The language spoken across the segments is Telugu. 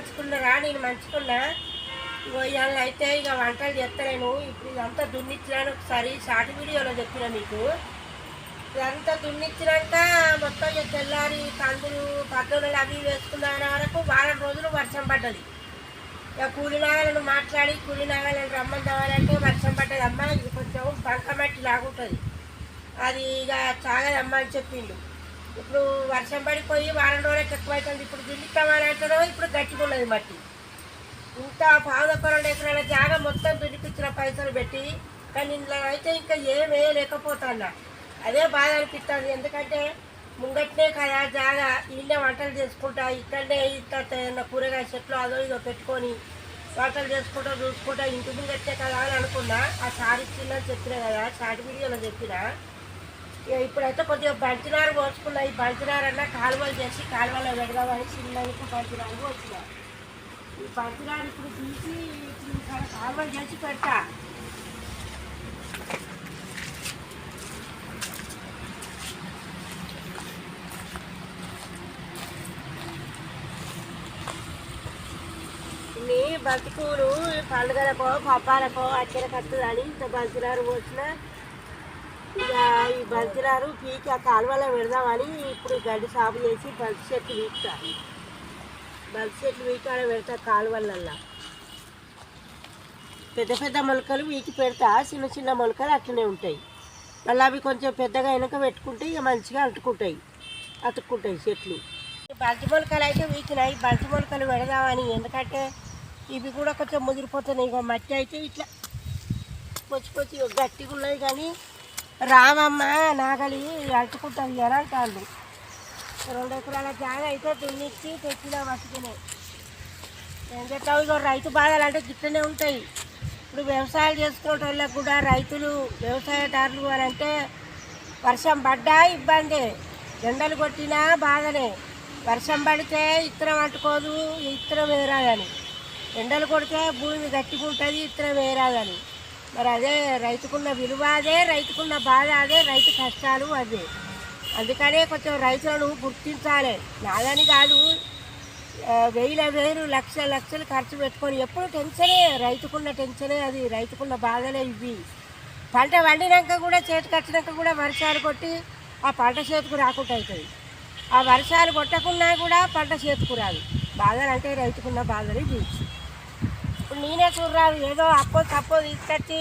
మంచుకున్నారా నేను మంచుకున్నా. ఇగో ఇవాళ అయితే ఇక వంటలు చేస్తలేను ఇప్పుడు ఇదంతా దున్నిచ్చినాను ఒకసారి షార్ట్ వీడియోలో చెప్పిన మీకు. ఇదంతా దున్నిచ్చినాక మొత్తం తెల్లారి కందులు పద్దలు అవి వేసుకున్న వరకు వారం రోజులు వర్షం పడ్డది. ఇక కూలినాగలను మాట్లాడి కూలినాగాలను రమ్మందామంటే వర్షం పడ్డది అమ్మ ఇది కొంచెం బంకమట్టి లాగుంటుంది. అది ఇక సాగదమ్మా అని చెప్పిండు. ఇప్పుడు వర్షం పడిపోయి వారం రోజులకి ఎక్కువ అవుతుంది ఇప్పుడు దున్నిస్తామని అంటారో ఇప్పుడు గట్టిగా ఉన్నది మట్టి. ఇంత పావుదొక్క రెండు ఎకరాల జాగా మొత్తం దున్నిపించిన పైసలు పెట్టి కానీ ఇందులో అయితే ఇంకా ఏం వేయలేకపోతున్నా. అదే బాధ అనిపిస్తుంది ఎందుకంటే ముంగట్నే కదా జాగా ఇళ్ళే వంటలు చేసుకుంటా ఇక్కడనే ఇంత ఏదైనా కూరగాయ చెట్లు అదో ఇదో పెట్టుకొని వంటలు చేసుకుంటా చూసుకుంటా ఇంటి ముంగట్నే కదా అని అనుకున్నా. ఆ సారి ఇచ్చిందని చెప్పిన కదా షార్ట్ వీడియోలో చెప్పినా ఇప్పుడైతే కొద్దిగా బంచినారు పోసుకున్నాయి. ఈ బంచినారు అన్న కాలువలు చేసి కాలువలో పెడదామని చిన్నకు బంచినారు పోసిన ఈ బంచినారు ఇప్పుడు తీసి కాలువలు చేసి పెడతా. ఇన్ని బంతిపూలు పండుగలకో పప్పాలకో అచ్చర ఇంత బంచినారు పోసినా బంతిరారు పీకి ఆ కాలువలో పెడదామని ఇప్పుడు గడ్డి సాగు చేసి బంతి చెట్లు వీక్తా బంతి చెట్లు వీకాడ పెడతా కాలువలల్లా. పెద్ద పెద్ద మొలకలు వీకి పెడతా చిన్న చిన్న మొలకలు అట్లనే ఉంటాయి. మళ్ళీ అవి కొంచెం పెద్దగా వెనక పెట్టుకుంటే ఇక మంచిగా అంటుకుంటాయి అతుక్కుంటాయి చెట్లు. బంతి మొలకలు అయితే వీకినాయి బంతి మొలకలు పెడదామని ఎందుకంటే ఇవి కూడా కొంచెం ముదిరిపోతున్నాయి. ఇక మట్టి అయితే ఇట్లా పొచ్చి పొచ్చి గట్టిగా ఉన్నది కానీ రామమ్మ నాగలి అట్టుకుంటుంది అని అంటాను రెండు ఎకరాల జాగ అయితే దున్నిచ్చి తెచ్చిన వసుకునే ఏం చెప్తావు ఇక రైతు బాధలు అంటే గిట్టనే ఉంటాయి. ఇప్పుడు వ్యవసాయం చేసుకునే వాళ్ళకు కూడా రైతులు వ్యవసాయదారులు అని అంటే వర్షం పడ్డా ఇబ్బందే. ఎండలు కొట్టినా బాధనే. వర్షం పడితే ఇత్తనం అంటుకోదు ఇత్తనం వేరాదని ఎండలు కొడితే భూమి గట్టిగా ఉంటుంది ఇత్తనం వేరాదని మరి అదే రైతుకున్న విలువ అదే రైతుకున్న బాధ అదే రైతు కష్టాలు అదే. అందుకనే కొంచెం రైతులను గుర్తించాలి. నాదని కాదు వేల వేలు లక్ష లక్షలు ఖర్చు పెట్టుకొని ఎప్పుడు టెన్షనే రైతుకున్న టెన్షనే అది రైతుకున్న బాధలే ఇవి. పంట వండినాక కూడా చేతికి వచ్చినాక కూడా వర్షాలు కొట్టి ఆ పంట చేతికి రాకుండా అవుతుంది ఆ వర్షాలు కొట్టకున్నా కూడా పంట చేతికి రాదు. బాధలు అంటే రైతుకున్న బాధలు ఇవి ఇప్పుడు నేనే చూడరాదు ఏదో అప్పో తప్పో తీసుకొచ్చి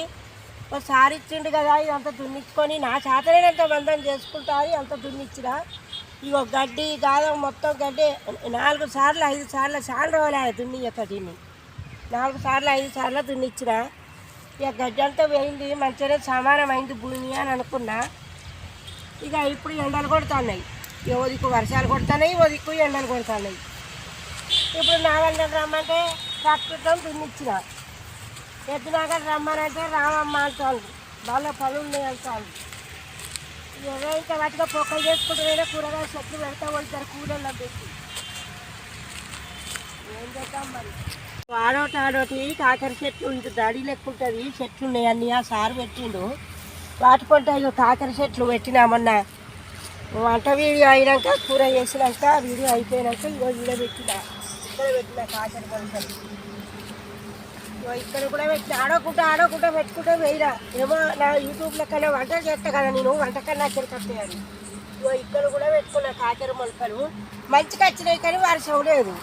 ఒకసారి ఇచ్చిండు కదా ఇదంతా దున్నిచ్చుకొని నా చేతనేంత బంధం చేసుకుంటా అని అంత దున్నిచ్చినా. ఇగో గడ్డి గాదం మొత్తం గడ్డి నాలుగు సార్లు ఐదు సార్లు చాలా రోజులు దున్ని యొక్క దీన్ని. నాలుగు సార్లు ఐదు సార్లు దున్నిచ్చిన. ఇక గడ్డి అంతా పోయింది మంచిగానే సమానం అయింది భూమి అని అనుకున్నా. ఇక ఇప్పుడు ఎండలు కొడుతున్నాయి. ఓ వర్షాలు కొడుతున్నాయి ఓ ఎండలు కొడుతున్నాయి. ఇప్పుడు నా రమ్మంటే ట్రాక్టర్తో దున్నిచ్చిన. ఎత్తినాక రమ్మనంటే రామమ్మ అంటాను వాళ్ళ పనులు ఉన్నాయి అంటాను ఎవరైతే ఇంకా వాటిగా పొక్కలు చేసుకుంటూ వేరే కూరగాయ చెట్లు పెడతా ఉంటారు కూరల్లో పెట్టి. ఏం చేద్దాం మరి? ఆడోటి ఆడోటి కాకర చెట్లు ఉంటుంది దడి లెక్క ఉంటుంది చెట్లు ఉన్నాయి అన్ని ఆ సారు పెట్టిండు. వాటి పంట కాకర చెట్లు పెట్టినామన్నా. వంట వీడియో అయినాక కూర చేసినాక వీడియో అయిపోయినాక ఇగో వీడియో పెట్టిన. ఇక్కడ పెట్టిన కాకర పంటలు ఇక్కడ కూడా పెట్టిన ఆడకుండా ఆడకుండా పెట్టుకుంటే వేయరా. ఏమో నా యూట్యూబ్లో కన్నా వంట చేస్తా కదా నేను వంటకన్నా అక్కడికి వస్తాయని ఇగో ఇక్కడ కూడా పెట్టుకున్నా కాకర మొలకలు. మంచిగా వచ్చినాయి కానీ వర్షం లేదు.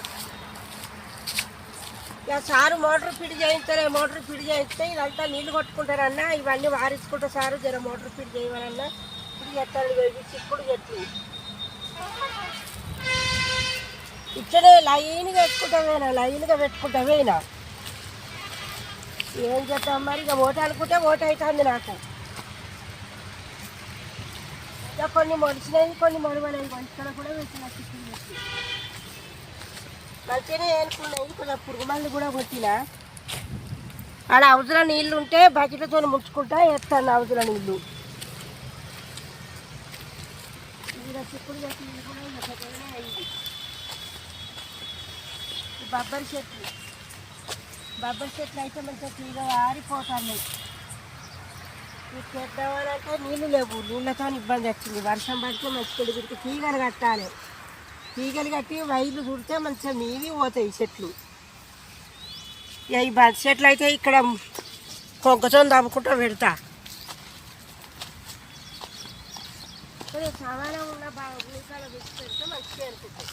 ఇక సారు మోటార్ ఫిట్ చేయిస్తారే మోటార్ ఫిట్ చేయిస్తే ఇదంతా నీళ్ళు కొట్టుకుంటారన్నా ఇవన్నీ వారించుకుంటా సారు జర మోటార్ ఫిట్ చేయమనన్నా. ఇప్పుడు చెత్తాలు వేసి చిక్కుడు చెట్లు. ఇట్లనే లైన్గా పెట్టుకుంటామేనా లైన్గా పెట్టుకుంటామేనా ఏం చేద్దాం మరి? ఇక ఓటు అనుకుంటే ఓటు అవుతుంది నాకు. ఇక కొన్ని మొడిచినాయి కొన్ని మొలవలేవు ఇక్కడ కూడా పెట్టిన చిక్కుడు చెట్లు మంచిగానే కొంచెం పురుగు మందు కూడా కొట్టిన. ఆడ అవసరం నీళ్ళు ఉంటే బకెట్తో ముంచుకుంటా వేస్తాను అవసరం నీళ్ళు. ఈడ చిక్కుడు కూడా ఇక పెద్దగానే అయింది ఈ బొబ్బరి చెట్లు. బొబ్బరి చెట్లు అయితే మంచిగా తీగ ఆరిపోతున్నాయి ఇది చేద్దామనంటే నీళ్ళు లేవు. నీళ్ళతో ఇబ్బంది వచ్చింది. వర్షం పడితే మంచిగా వీటికి తీగలు కట్టాలి. తీగలు కట్టి వైర్లు కుడితే మంచిగా మీవి పోతాయి చెట్లు. ఇక ఈ బొబ్బరి చెట్లు అయితే ఇక్కడ కొంకతో దమ్ముకుంటూ పెడతా. కొంచెం సమానం ఉన్న బాగా భూమికాల పెట్టి పెడితే మంచిగా అనుకుంటాయి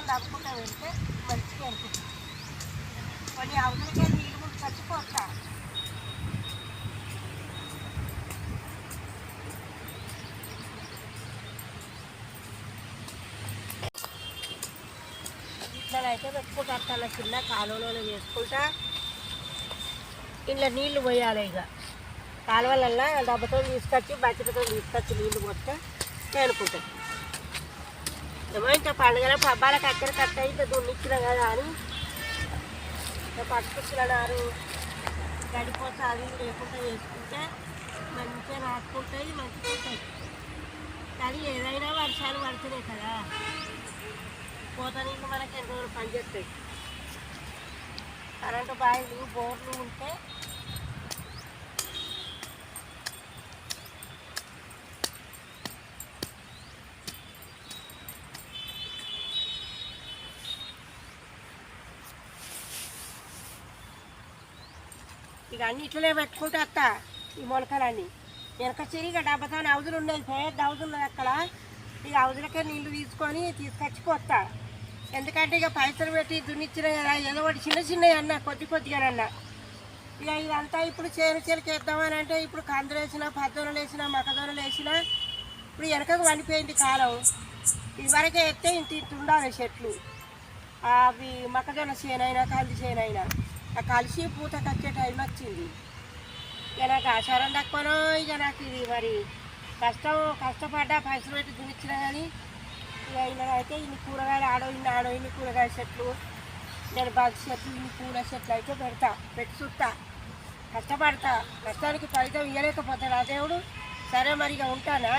ఒక్కతో దమ్ముకుంటూ పెడితే మంచిగా అనిపిస్తుంది కొన్ని అవతలకే నీళ్ళు కూడా చచ్చిపోతా. ఇట్లా అయితే పెట్టుకుంటా అట్లా చిన్న కాలువలో వేసుకుంటా ఇంట్లో నీళ్ళు పోయాలి ఇక. కాలువలల్లో డబ్బతో తీసుకొచ్చి బకెట్తో తీసుకొచ్చి నీళ్ళు పోస్తే తేలుకుంటాయి ఏమో ఇంకా పండుగల పబ్బాలకు అక్కడ కట్ట అయితే దున్నిచ్చిన కదా అని. ఇంకా పట్టుకొచ్చినారు గడిపోతుంది లేకుండా వేసుకుంటే మంచిగా నాటుకుంటాయి మంచిగా ఉంటాయి కానీ ఏదైనా వర్షాలు పడుతున్నాయి కదా. పోతానికి నీళ్ళు మనకి ఎన్ని రోజులు పనిచేస్తాయి? కరెంటు బాయిలు బోర్లు ఉంటే ఇక అన్ని ఇట్లనే పెట్టుకుంటే అత్త ఈ మొలకలన్నీ. వెనక చిరిగా డబ్బతో అవధులు ఉన్నాయి పెద్ద అవధులు ఉన్నాయి అక్కడ. ఇక అవధులకే నీళ్ళు తీసుకొని తీసుకొచ్చి పోతా ఎందుకంటే ఇక పైసలు పెట్టి దున్నిచ్చిన కదా ఏదో ఒకటి చిన్న చిన్నవి అన్న కొద్ది కొద్దిగానన్నా ఇక ఇదంతా ఇప్పుడు చేను చేలకి వేద్దామని అంటే ఇప్పుడు కందులు వేసిన పద్దోనలు వేసిన మకదోనలు వేసిన ఇప్పుడు వెనకకు వండిపోయింది కాలం. ఇదివరకే ఎత్తే ఇంటి ఉండాలి చెట్లు. అవి మొక్కజొన్న చేనైనా కంది చేనైనా. ఆ కలిసి పూత కచ్చే టైం వచ్చింది. ఇక నాకు ఆచారం తక్కువనో ఇక నాకు ఇది మరి కష్టం కష్టపడ్డా పైసలు పెట్టి దున్నిచ్చినా కానీ ఇక ఇలా అయితే ఇన్ని కూరగాయలు ఆడో ఇన్ని ఆడో ఇన్ని కూరగాయ చెట్లు నేను బంతి చెట్లు ఇన్ని పూల చెట్లు అయితే పెడతా పెట్టి చూస్తా కష్టపడతా. కష్టానికి ఫలితం ఇవ్వలేకపోతాడు ఆ దేవుడు సరే మరి ఇక ఉంటానా?